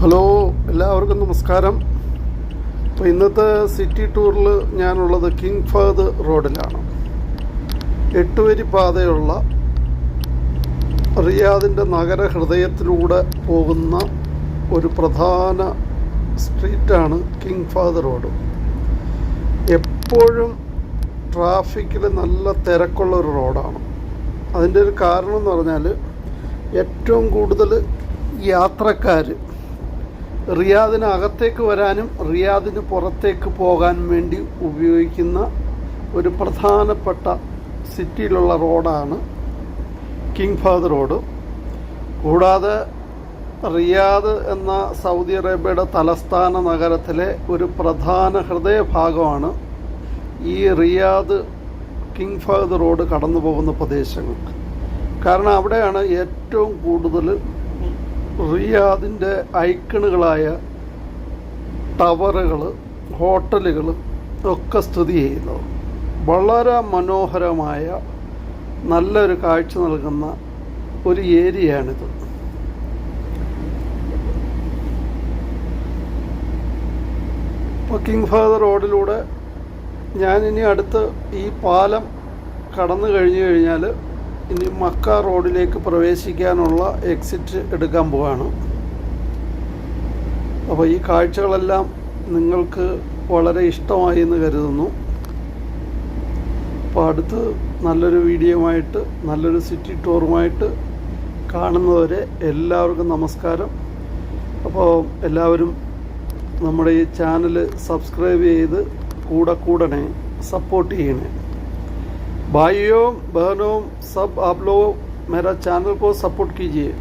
Hello എല്ലാവർക്കും നമസ്കാരം. അപ്പോൾ ഇന്നത്തെ സിറ്റി ടൂറിൽ ഞാനുള്ളത് കിങ് ഫഹദ് റോഡിലാണ് എട്ടുവരി പാതയുള്ള റിയാദിന്റെ നഗര ഹൃദയത്തിലൂടെ പോകുന്ന ഒരു പ്രധാന സ്ട്രീറ്റാണ് കിങ് ഫഹദ് റോഡ് എപ്പോഴും ട്രാഫിക്കിൽ നല്ല തിരക്കുള്ള ഒരു റോഡാണ് അതിന്റെ ഒരു കാരണം എന്ന് പറഞ്ഞാൽ ഏറ്റവും കൂടുതൽ യാത്രക്കാർ റിയാദിന് അകത്തേക്ക് വരാനും റിയാദിന് പുറത്തേക്ക് പോകാൻ വേണ്ടി ഉപയോഗിക്കുന്ന ഒരു പ്രധാനപ്പെട്ട സിറ്റിയിലുള്ള റോഡാണ് കിങ് ഫാദർ റോഡ്. കൂടാതെ റിയാദ് എന്ന സൗദി അറേബ്യയുടെ തലസ്ഥാന നഗരത്തിലെ ഒരു പ്രധാന ഹൃദയഭാഗമാണ് ഈ റിയാദ് കിങ് ഫഹദ് റോഡ് കടന്നു പോകുന്ന പ്രദേശങ്ങൾ കാരണം അവിടെയാണ് ഏറ്റവും കൂടുതൽ റിയാദിന്റെ ഐക്കണുകളായ ടവറുകൾ ഹോട്ടലുകൾ ഒക്കെ സ്ഥിതി ചെയ്യുന്നത് വളരെ മനോഹരമായ നല്ലൊരു കാഴ്ച നൽകുന്ന ഒരു ഏരിയയാണിത്. ഇപ്പോൾ കിങ് ഫാദർ റോഡിലൂടെ ഞാനിനി അടുത്ത് ഈ പാലം കടന്നു കഴിഞ്ഞു കഴിഞ്ഞാൽ ഇനി മക്ക റോഡിലേക്ക് പ്രവേശിക്കാനുള്ള എക്സിറ്റ് എടുക്കാൻ പോവാണ്. അപ്പോൾ ഈ കാഴ്ചകളെല്ലാം നിങ്ങൾക്ക് വളരെ ഇഷ്ടമായി എന്ന് കരുതുന്നു. അപ്പോൾ അടുത്ത് നല്ലൊരു വീഡിയോയുമായിട്ട് നല്ലൊരു സിറ്റി ടൂറുമായിട്ട് കാണുന്നവരെ എല്ലാവർക്കും നമസ്കാരം. അപ്പോൾ എല്ലാവരും നമ്മുടെ ഈ ചാനൽ സബ്സ്ക്രൈബ് ചെയ്ത് കൂടെ കൂടണേ സപ്പോർട്ട് ചെയ്യണേ. भाइयों बहनों सब आप लोग मेरा चैनल को सपोर्ट कीजिए।